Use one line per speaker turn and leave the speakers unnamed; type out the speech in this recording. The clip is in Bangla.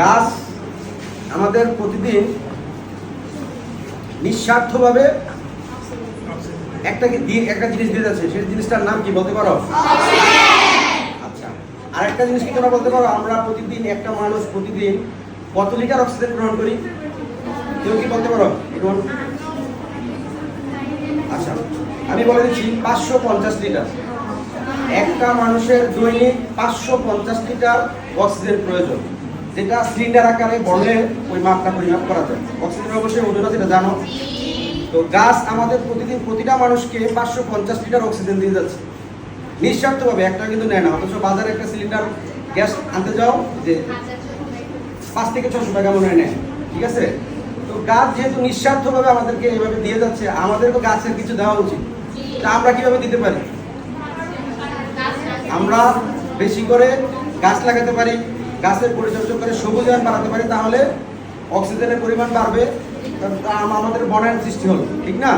গাছ আমাদের প্রতিদিন নিঃস্বার্থভাবে একটা একটা জিনিস দিয়ে যাচ্ছে, সেই জিনিসটার নাম কি বলতে পারো? আচ্ছা আর একটা জিনিস কি তোমরা বলতে পারো? আমরা প্রতিদিন একটা মানুষ প্রতিদিন কত লিটার অক্সিজেন গ্রহণ করি? কেউ কি বলতে পারো? আচ্ছা আমি বলে দিচ্ছি পাঁচশো পঞ্চাশ লিটার। একটা মানুষের দৈনিক পাঁচশো পঞ্চাশ লিটার অক্সিজেন প্রয়োজন। যেটা সিলিন্ডার আকারে বলে ওই মাপটা পরিমাপ করা যায়। অক্সিজেন অবশ্যই ওজন আছে এটা জানো? তো গাছ আমাদের প্রতিদিন প্রতিটা মানুষকে পাঁচশো পঞ্চাশ লিটার অক্সিজেন দিয়ে যাচ্ছে। নিঃস্বার্থভাবে একটা কিন্তু নেয় না, অথচ বাজারে একটা সিলিন্ডার গ্যাস আনতে যাও, যে পাঁচ থেকে ছশো টাকা মনে নেয়, ঠিক আছে? তো গাছ যেহেতু নিঃস্বার্থভাবে আমাদেরকে এইভাবে দিয়ে যাচ্ছে আমাদেরও গাছের কিছু দেওয়া উচিত। তা আমরা কীভাবে দিতে পারি? আমরা বেশি করে গাছ লাগাতে পারি গাছের পরিচর্যা করে সবুজায়ন বাড়াতে পারি, তাহলে অক্সিজেনের পরিমাণ বাড়বে আমাদের বনায়ন সৃষ্টি হল ঠিক না?